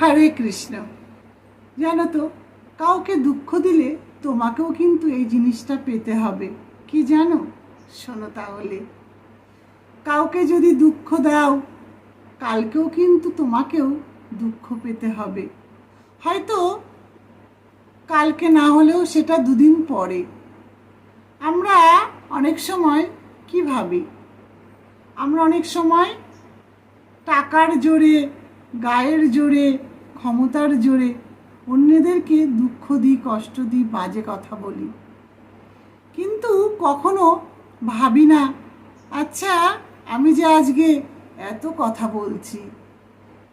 হরে কৃষ্ণ। জানো তো, কাউকে দুঃখ দিলে তোমাকেও কিন্তু এই জিনিসটা পেতে হবে। কি জানো? শোনো তাহলে। কাউকে যদি দুঃখ দাও, কালকেও কিন্তু তোমাকেও দুঃখ পেতে হবে। হয়তো কালকে না হলেও সেটা দুদিন পরে। আমরা অনেক সময় কি ভাবি? আমরা অনেক সময় টাকার জোরে গায়ের জোরে, ক্ষমতার জোরে, অন্যদেরকে দুঃখ দিই, কষ্ট দিই, বাজে কথা বলি। কিন্তু কখনো ভাবি না আচ্ছা আমি যে আজকে এত কথা বলছি,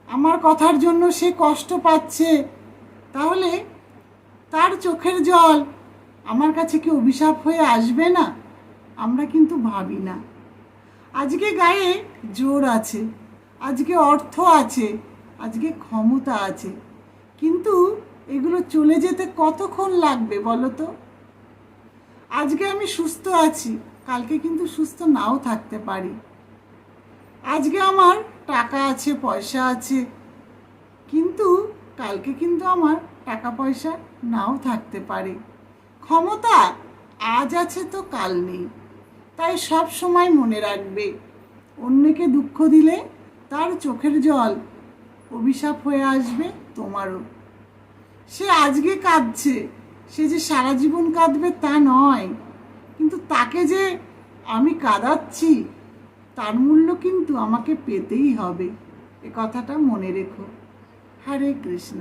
আমার কথার জন্য সে কষ্ট পাচ্ছে, তাহলে তার চোখের জল আমার কাছে কি অভিশাপ হয়ে আসবে না? আমরা কিন্তু ভাবি না। আজকে গায়ে জোর আছে, আজকে অর্থ আছে আজকে ক্ষমতা আছে। কিন্তু এগুলো চলে যেতে কতক্ষণ লাগবে বলো তো? আজকে আমি সুস্থ আছি, কালকে কিন্তু সুস্থ নাও থাকতে পারি। আজকে আমার টাকা আছে, পয়সা আছে, কিন্তু কালকে কিন্তু আমার টাকা পয়সা নাও থাকতে পারে। ক্ষমতা আজ আছে তো কাল নেই, তাই সব সময় মনে রাখবে। অন্যকে দুঃখ দিলে তার চোখের জল অভিশাপ হয়ে আসবে তোমারও। সে আজকে কাঁদছে, সে যে সারা জীবন কাঁদবে তা নয়, কিন্তু তাকে যে আমি কাঁদাচ্ছি, তার মূল্য কিন্তু আমাকে পেতেই হবে, এ কথাটা মনে রেখো। হরে কৃষ্ণ।